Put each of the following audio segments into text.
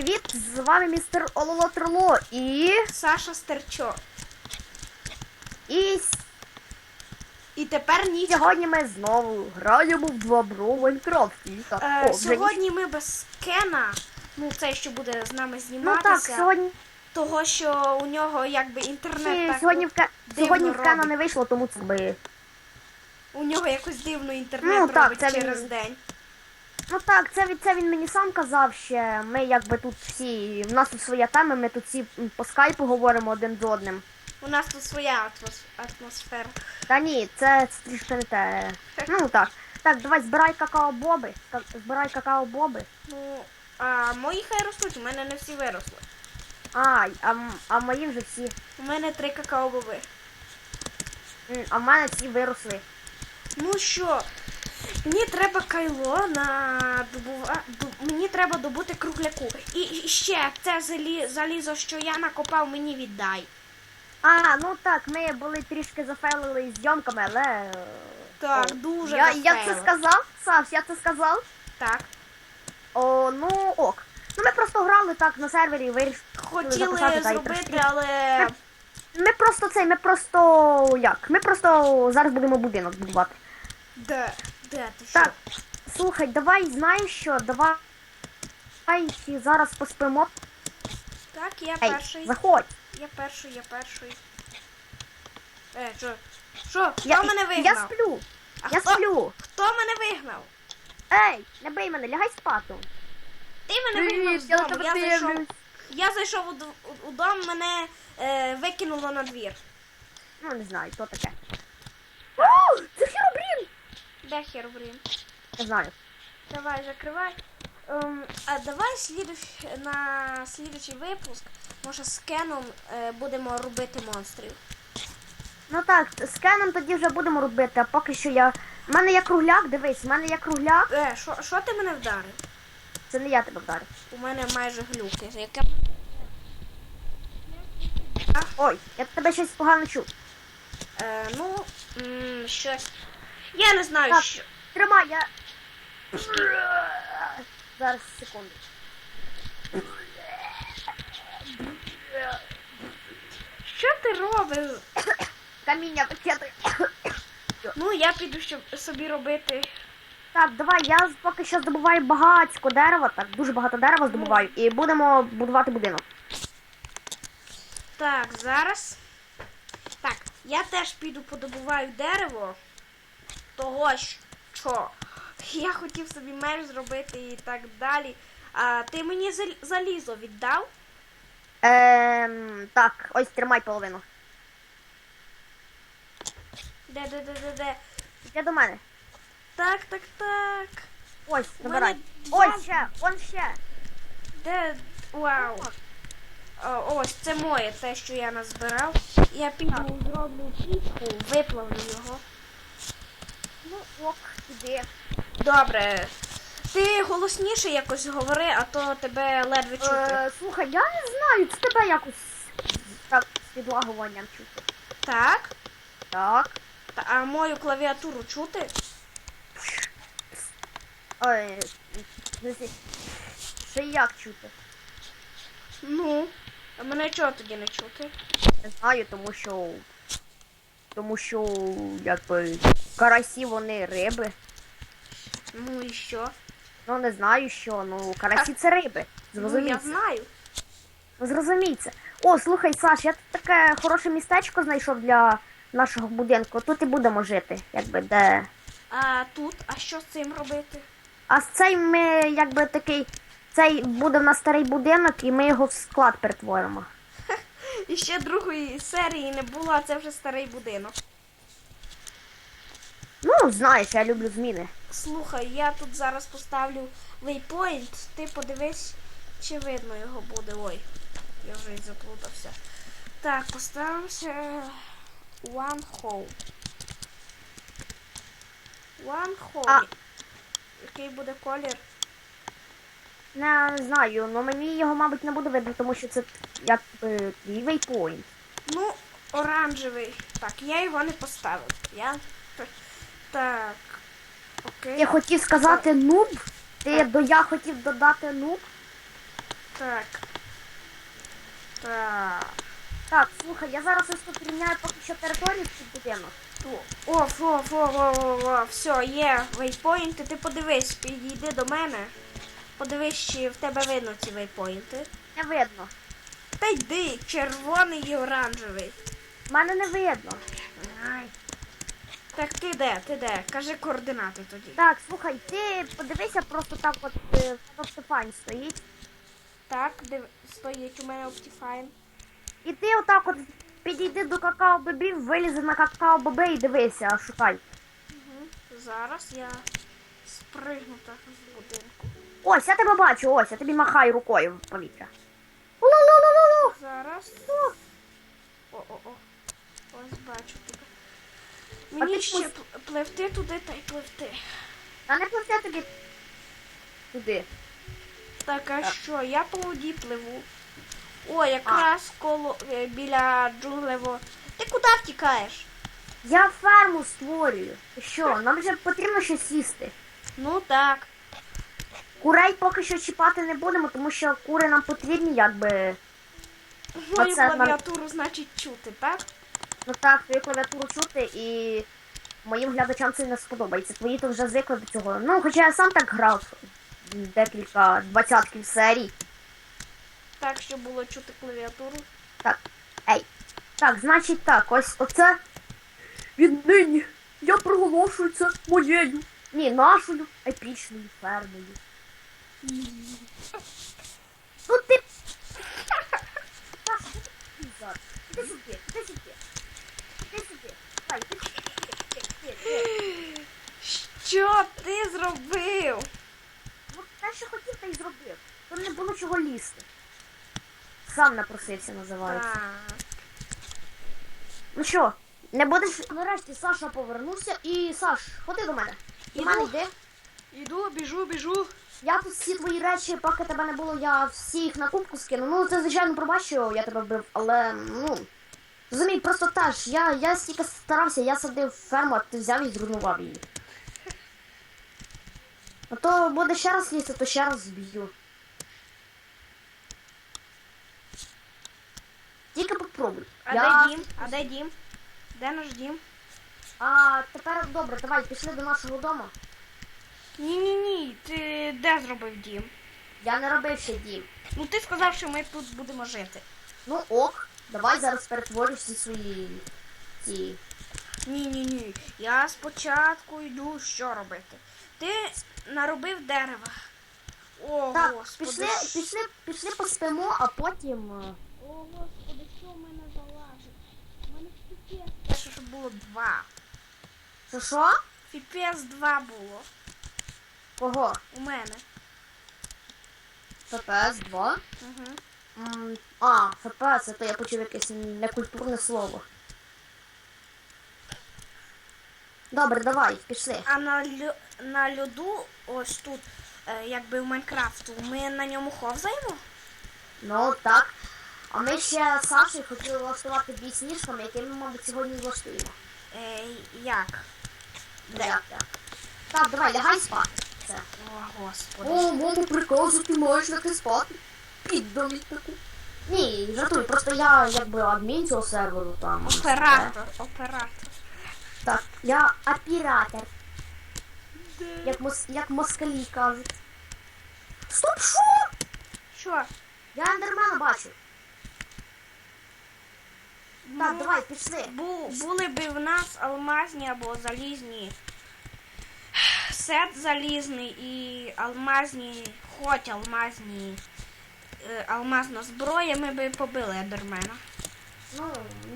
привіт! З вами містер Ололо Троло і. Саша Стерчо. І І тепер ніч. сьогодні ми знову граємо в два бро Майнкрафті. Е, сьогодні ми без Кена, ну цей, що буде з нами Ну так, сьогодні, того, що у нього якби інтернет так, сьогодні в Ка- сьогодні в Кена не вийшло, тому це би. у нього якось дивно інтернет Ну, так, робить це він- через день. Ну так, це, від- це він мені сам казав ще. Ми якби тут всі. В нас тут своя тема, ми тут всі по скайпу говоримо один з одним. У нас тут своя атмос- атмосфера. Та ні, це це трішки не те. Ну так. Так, давай збирай какао-боби. Ка- Збирай какао-боби. Ну, а мої хай ростуть, у мене не всі виросли. А, а, а мої вже всі. У мене три какао-боби. А в мене всі виросли. Ну що, мені треба кайло на добува... Мені треба добути кругляку. І ще це залі... залізо, що я накопав, мені віддай. А, ну так, ми були трішки зафейлили з зйомками, але. е, Так, о, дуже Я, я це сказав, Саш, я це сказав. Так. О, ну ок. Ну ми просто грали так на сервері вирішили Хотіли записати зробити, трошки. але. Ми просто цей, ми просто як? Ми просто зараз будемо будинок будувати. Де? Де ти що? Так, слухай, давай знаєш що, давай. Зараз поспимо. Так, я Ей, перший. заходь. Я перший, я перший. Е, що? Що? Хто Я, мене вигнав? я сплю. А Я хто? сплю. Хто мене вигнав? Ей, не бий мене, лягай спати. Ти мене вигнав з я дому. Я зайшов, я зайшов у, у, у дом, мене е, викинуло на двір. Ну, не знаю, що таке. Де Херобрін? Не знаю. Давай, закривай. Ем, а давай слідуч, на слідуючий випуск, може з Кеном е, будемо робити монстрів. Ну так, з Кеном тоді вже будемо робити, а поки що я. У мене є кругляк, дивись, у мене є кругляк. Е, що, що ти мене вдарив? Це не я тебе вдарив. У мене майже глюки. Яке... Ой, я тебе щось погано чув. Е, ну, м, щось. Я не знаю, Так. що. Тримай, я. Зараз секунду. Що ти робиш? Каміння викидаю. Ну, я піду щоб собі робити. Так, давай, я поки що здобуваю багатько дерева, так, дуже багато дерева здобуваю, і будемо будувати будинок. Так, зараз. Так, я теж піду подобуваю дерево. Того, що я хотів собі меч зробити і так далі. А ти мені залізо віддав? Ем, так, ось тримай половину. Де, де, де, де, де? Іди до мене. Так, так, так. Ось, два- Ось ще, он ще. Де? Вау. О, ось це моє, те, що я назбирав. Я піду зроблю пічку, виплавлю його. Ну, ок, іди. Добре. Ти голосніше якось говори, а то тебе ледве чути. Е, слухай, я не знаю, це тебе якось так з підлагуванням чути. Так. Так. Та- А мою клавіатуру чути? Ой, не знаю, ще як чути? Ну. А мене чого тоді не чути? Не знаю, тому що. Тому що, якби, карасі вони риби. Ну і що? Ну не знаю що, ну карасі це риби. Ну, я знаю. Ну, зрозумій. О, слухай, Саш, я тут таке хороше містечко знайшов для нашого будинку. Тут і будемо жити, якби де. А тут, а що з цим робити? А з цей ми якби такий. Цей буде в нас старий будинок, і ми його в склад перетворимо. І ще другої серії не було, а це вже старий будинок. Ну, знаєш, я люблю зміни. Слухай, я тут зараз поставлю waypoint, ти подивись, чи видно його буде. Ой, я вже й заплутався. Так, поставимося one hole. One hole. А. Який буде колір? Не, знаю, але мені його, мабуть, не буде видно, тому що це якби твій вейпоінт. Ну, оранжевий. Так, я його не поставив. Я. Так. Окей. Я хотів сказати нуб. Ти до я хотів додати нуб. Так. Так. Так, слухай, я зараз ось тут поки що територію під будинок. О, о, о, о, о, о, все, є вейпоінти. Ти подивись, підійди до мене. Подивись, чи в тебе видно ці вейпоінти. Не видно. Та йди, червоний і оранжевий. В мене не видно. Ай. Так ти де? Ти де? Кажи координати тоді. Так, слухай, ти подивися просто так от е, Optifine стоїть. Так, див... стоїть у мене Optifine. І ти отак от підійди до какао бобів, вилізи на какао боби і дивися, шукай. Угу. Зараз я спригну так з будинку. Ось, я тебе бачу, ось, я тобі махаю рукою в повітря. Лу-лу-лу-лу-лу. Зараз. О-о-о. Ось бачу тебе. А Мені ти ще пливти туди та й пливти. Та не пливте тобі туди. Так, а що? Я по воді пливу. О, якраз коло е, біля джунглево. Ти куди втікаєш? Я ферму створюю. Що, нам вже потрібно щось їсти. Ну так. Курей поки що чіпати не будемо, тому що кури нам потрібні, якби. Мою клавіатуру, значить, чути, так? Ну так, твою клавіатуру чути і моїм глядачам це не сподобається. Твої то вже звикли до цього. Ну, хоча я сам так грав декілька двадцятків серій. Так, щоб було чути клавіатуру. Так, ей. Так, значить так, ось оце. Віднині я проголошую це моєю. Ні, нашою епічною фермою. Ну ти. Ти сюди, іди сюди. Іди сюди. Давай, іди сюди. Іди, іди, іди. Що ти зробив? Ну, те, що хотів, та й зробив. Там не було чого лізти. Сам напросився, називається. Ну що, не будеш. Нарешті Саша повернувся і Саш, ходи до мене. До Іду. мене йди. Іду, біжу, біжу. Я тут всі твої речі, поки тебе не було, я всі їх на кубку скину. Ну, це звичайно пробач, що я тебе вбив, але ну. Розумій, просто теж, я, я стільки старався, я садив ферму, а ти взяв і зруйнував її. А то буде ще раз лізти, то ще раз зб'ю. Попробуй. А я... де дім? А де дім? Де наш дім? А тепер добре, давай пішли до нашого дому. Ні, ні, ні. Ти де зробив дім? Я не робив ще дім. Ну ти сказав, що ми тут будемо жити. Ну ок, давай зараз перетворю всі свої ці. Ні, ні, ні. Я спочатку йду що робити. Ти наробив дерева. О, Так, господи. пішли, пішли, пішли поспимо, а потім. е, О, господи, що в мене залажить? У мене фіпес. Те, що щоб було два. Що що? Фіпес два було. Кого? У мене. ФПС 2? Угу. М, А, ФПС, це я почув якесь некультурне слово. Добре, давай, пішли. А на, лю... на льоду, ось тут, е, якби в Майнкрафту, ми на ньому ховзаємо? Ну так. А ми ще з Сашею хотіли влаштувати бій сніжками, який ми, мабуть, сьогодні влаштуємо. Е, як? Ну, як, як? Так, давай, лягай спати. Все. О, господи. О, моєму приказу ти маєш лягти спати. Піддомі таку. Ні, жартую, просто я якби адмін цього серверу там. Оператор, оператор. Так, я оператор, як, мос, як москалі кажуть. Стоп, що? Що? Я ендермена бачу. Так, Ну, давай, пішли. Бу, були б в нас алмазні або залізні. Сет залізний і алмазні, хоч алмазні, е, алмазна зброя, ми би побили Ендермена. Ну,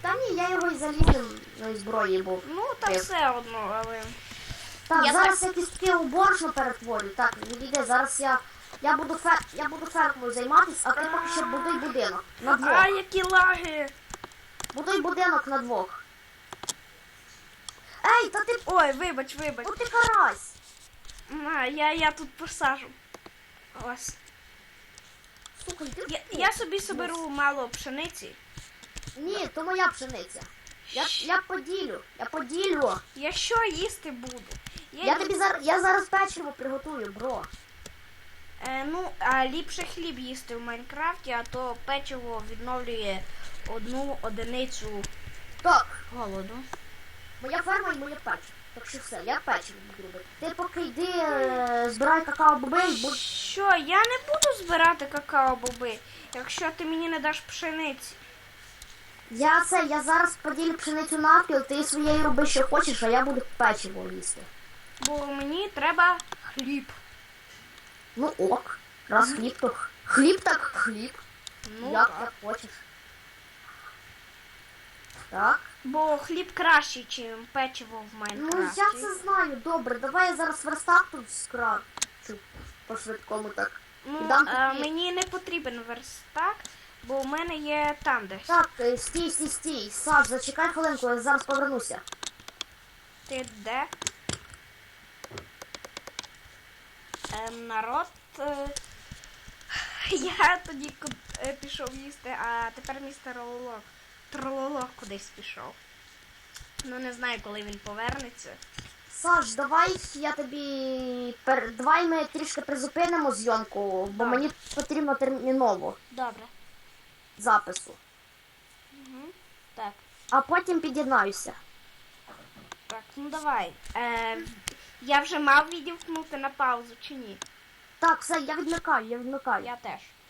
та ні, я його і залізним ну, зброї був. Ну, та все одно, але. Так, Я зараз я кістки у борошно перетворю. Так, відійди, зараз я. Я буду фер... я буду фермою займатися, а ти поки що будуй будинок. На двох. А, які лаги! Будуй будинок на двох. Ей, та ти. Ой, вибач, вибач. От ти карась. На, я, я тут посажу. Ось. Слухай, ти. Я, я собі соберу мало пшениці. Ні, то моя пшениця. Я, я поділю, я поділю. Я що їсти буду? Я тобі зараз, я зараз печиво приготую, бро. Е, ну, а ліпше хліб їсти в Майнкрафті, а то печиво відновлює одну одиницю Так, голоду. моя ферма і моє печиво. Так що все, я печиво буду робити. Ти поки йди, е, збирай какао боби, бо Що, я не буду збирати какао-боби, якщо ти мені не даш пшениці. я це, я зараз поділю пшеницю навпіл, ти своєю роби, що хочеш, а я буду печиво їсти. Бо мені треба хліб. Ну ок, раз хліб, то х- хліб так хліб. Ну, як, так. як хочеш. Так. Бо хліб кращий, ніж печиво в Ну я це знаю, добре, давай я зараз верстак тут скрачу. По швидкому так. Ну, Дам а, тобі- мені не потрібен верстак, бо у мене є там десь. Так, е, стій, стій, стій. Саш, зачекай хвилинку, я зараз повернуся. Ти де? Е, народ. Е, я тоді ку- е, пішов їсти, а тепер містер Трололог. Трололог кудись пішов. Ну не знаю, коли він повернеться. Саш, давай я тобі пер... давай ми трішки призупинимо зйомку, бо мені потрібно терміново Добре. запису. Угу. Так, А потім під'єднаюся. так, ну давай. Е, я вже мав відімкнути на паузу чи ні? Так, все, я відмикаю, я відмикаю. Я теж.